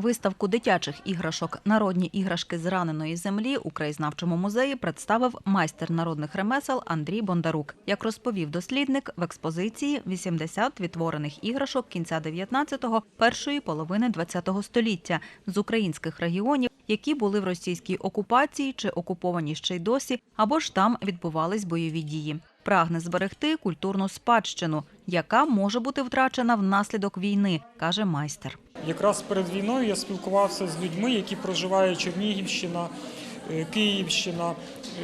Виставку дитячих іграшок Народні іграшки з раненої землі у краєзнавчому музеї представив майстер народних ремесел Андрій Бондарук. Як розповів дослідник, в експозиції 80 відтворених іграшок кінця 19-го, першої половини 20-го століття з українських регіонів, які були в російській окупації чи окуповані ще й досі, або ж там відбувались бойові дії. Прагне зберегти культурну спадщину, яка може бути втрачена внаслідок війни, каже майстер. Якраз перед війною я спілкувався з людьми, які проживають Чернігівщина, Київщина.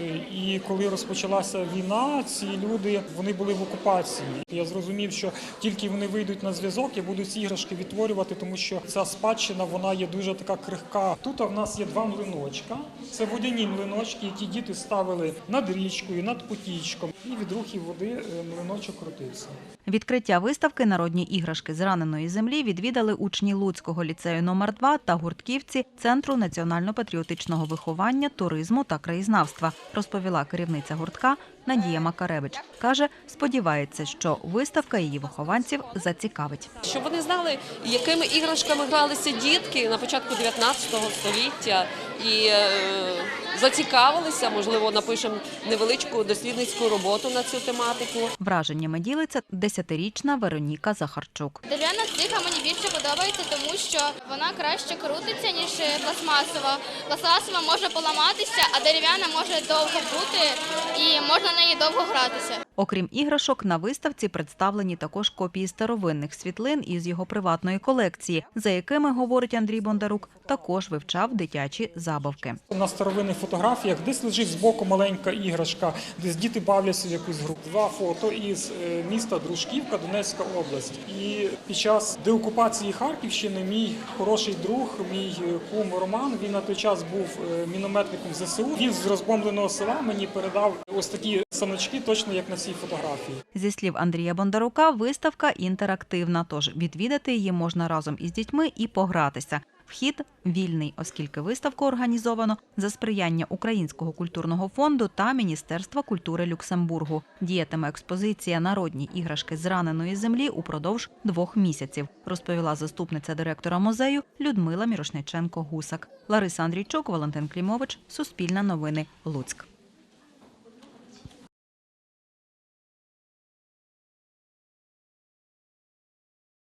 Е, І коли розпочалася війна, ці люди вони були в окупації. Я зрозумів, що тільки вони вийдуть на зв'язок, я буду ці іграшки відтворювати, тому що ця спадщина вона є дуже така крихка. Тут в нас є два млиночка. Це водяні млиночки, які діти ставили над річкою, над потічком. І від рухів води е, млиночок крутився. Відкриття виставки Народні іграшки з раненої землі відвідали учні Луцького ліцею номер 2 та гуртківці Центру національно-патріотичного виховання, туризму та краєзнавства, розповіла керівниця гуртка Надія Макаревич. Каже, сподівається, що виставка її вихованців зацікавить. Щоб вони знали, якими іграшками гралися дітки на початку 19 століття і е, зацікавилися, можливо, напишемо невеличку дослідницьку роботу на цю тематику. Враженнями ділиться десятирічна Вероніка Захарчук. Дерев'яна стиха мені більше подобається, тому що вона краще крутиться, ніж пластмасова. Пластмасова може поламатися, а дерев'яна може довго бути і можна на неї довго гратися. Окрім іграшок, на виставці представлені також копії старовинних світлин із його приватної колекції, за якими, говорить Андрій Бондарук, також вивчав дитячі забавки. На старовинних фотографіях десь лежить збоку маленька іграшка, десь діти бавляться в якусь гру. Два фото із е, міста Дружківка, Донецька область. І під час деокупації Харківщини мій хороший друг, мій е, кум Роман, він на той час був е, мінометником ЗСУ. Він з розбомбленого села мені передав ось такі саночки, точно як на цій фотографії. Зі слів Андрія Бондарука, виставка інтерактивна, тож відвідати її можна разом із дітьми і погратися. Вхід вільний, оскільки виставку організовано за сприяння Українського культурного фонду та Міністерства культури Люксембургу. Діятиме експозиція Народні іграшки з раненої землі упродовж двох місяців, розповіла заступниця директора музею Людмила Мірошниченко Гусак. Лариса Андрійчук, Валентин Клімович, Суспільне новини, Луцьк.